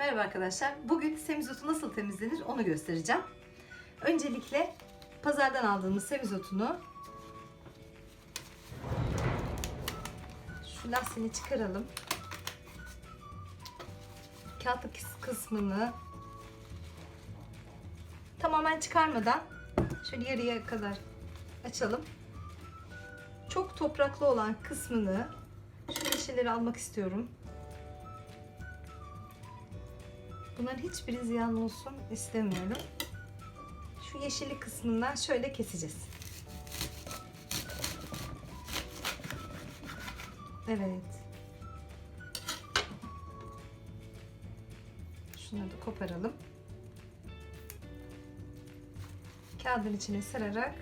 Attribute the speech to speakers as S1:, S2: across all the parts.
S1: Merhaba arkadaşlar. Bugün semizotu nasıl temizlenir onu göstereceğim. Öncelikle pazardan aldığımız semizotunu şu lastiğini çıkaralım. Kağıtlık kısmını tamamen çıkarmadan şöyle yarıya kadar açalım. Çok topraklı olan kısmını şu yeşilleri almak istiyorum. Bunların hiçbiri ziyan olsun istemiyorum. Şu yeşillik kısmından şöyle keseceğiz. Evet. Şunları da koparalım. Kağıdın içine sararak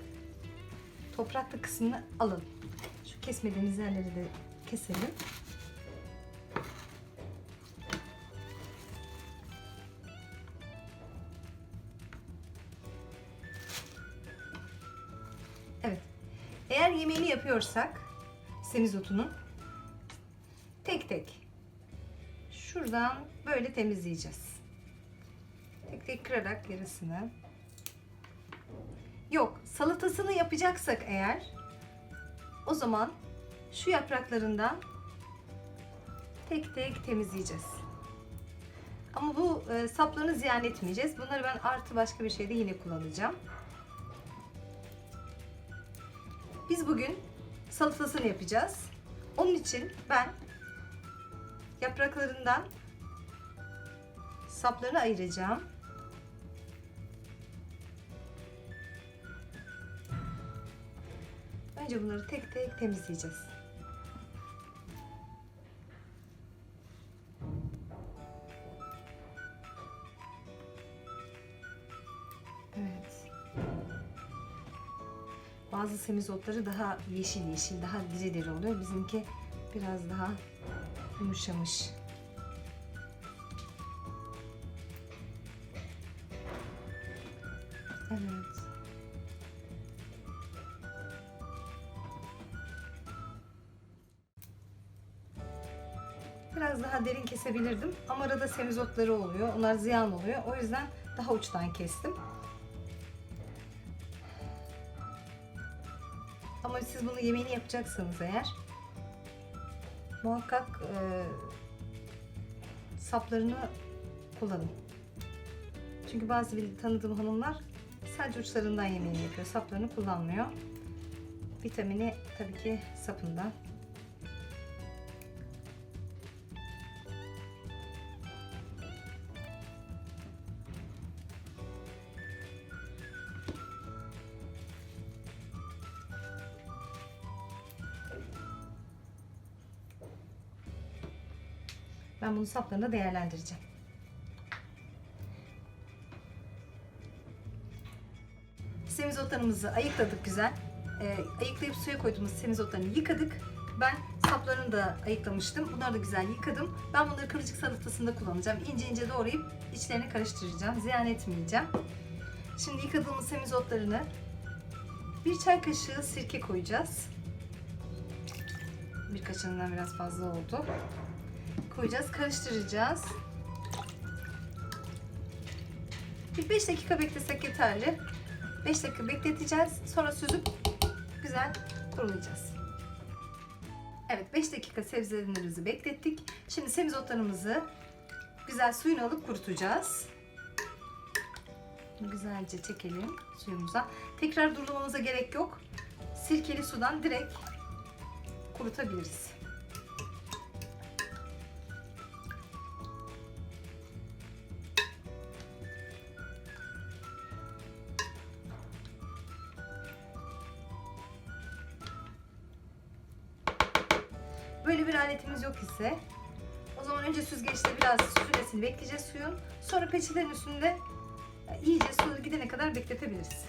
S1: topraklı kısmını alalım. Şu kesmediğimiz yerleri de keselim. Yemeğini yapıyorsak semizotunun tek tek şuradan böyle temizleyeceğiz. Tek tek kırarak yarısını. Yok, salatasını yapacaksak eğer o zaman şu yapraklarından tek tek temizleyeceğiz. Ama bu e, saplarını ziyan etmeyeceğiz. Bunları ben artı başka bir şeyde yine kullanacağım. Biz bugün salatasını yapacağız. Onun için ben yapraklarından saplarını ayıracağım. Önce bunları tek tek temizleyeceğiz. Bazı semizotları daha yeşil yeşil, daha diri diri oluyor. Bizimki biraz daha yumuşamış. Evet. Biraz daha derin kesebilirdim ama arada semizotları oluyor. Onlar ziyan oluyor. O yüzden daha uçtan kestim. Ama siz bunu yemeğini yapacaksanız eğer muhakkak e, saplarını kullanın. Çünkü bazı bir tanıdığım hanımlar sadece uçlarından yemeğini yapıyor. Saplarını kullanmıyor. Vitamini tabii ki sapında. Ben bunu saplarında değerlendireceğim. Semizotlarımızı ayıkladık güzel. Ee, ayıklayıp suya koyduğumuz semizotlarını yıkadık. Ben saplarını da ayıklamıştım. Bunları da güzel yıkadım. Ben bunları kıvırcık salatasında kullanacağım. İnce ince doğrayıp içlerini karıştıracağım. Ziyan etmeyeceğim. Şimdi yıkadığımız semizotlarını bir çay kaşığı sirke koyacağız. Bir kaşığından biraz fazla oldu koyacağız, karıştıracağız. Bir 5 dakika beklesek yeterli. 5 dakika bekleteceğiz. Sonra süzüp güzel kurulayacağız. Evet 5 dakika sebzelerimizi beklettik. Şimdi semizotlarımızı güzel suyunu alıp kurutacağız. Güzelce çekelim suyumuza. Tekrar durulamamıza gerek yok. Sirkeli sudan direkt kurutabiliriz. Bir aletimiz yok ise o zaman önce süzgeçte biraz süresini bekleyeceğiz suyun. Sonra peçetenin üstünde iyice su gidene kadar bekletebiliriz.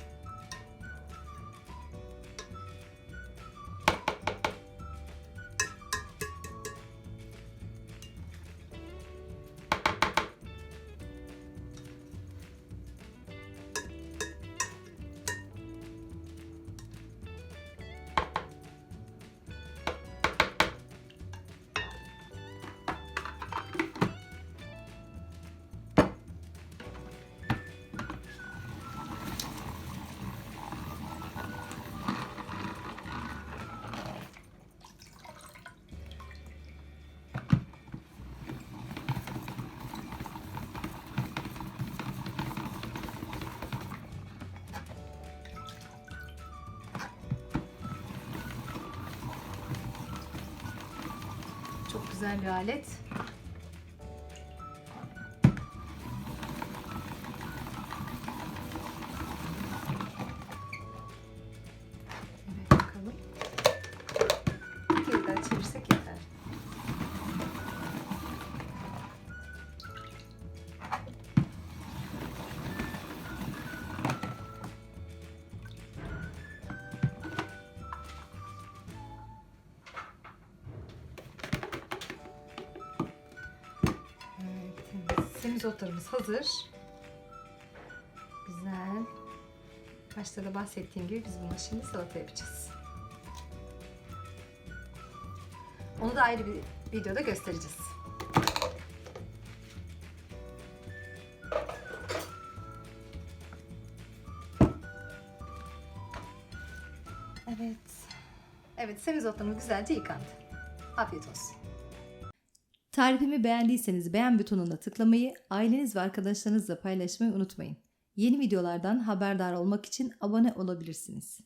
S1: Güzel bir alet. Evet, semizotlarımız hazır. Güzel. Başta da bahsettiğim gibi biz bunu şimdi salata yapacağız. Onu da ayrı bir videoda göstereceğiz. Evet. Evet, semizotlarımız güzelce yıkandı. Afiyet olsun.
S2: Tarifimi beğendiyseniz beğen butonuna tıklamayı, aileniz ve arkadaşlarınızla paylaşmayı unutmayın. Yeni videolardan haberdar olmak için abone olabilirsiniz.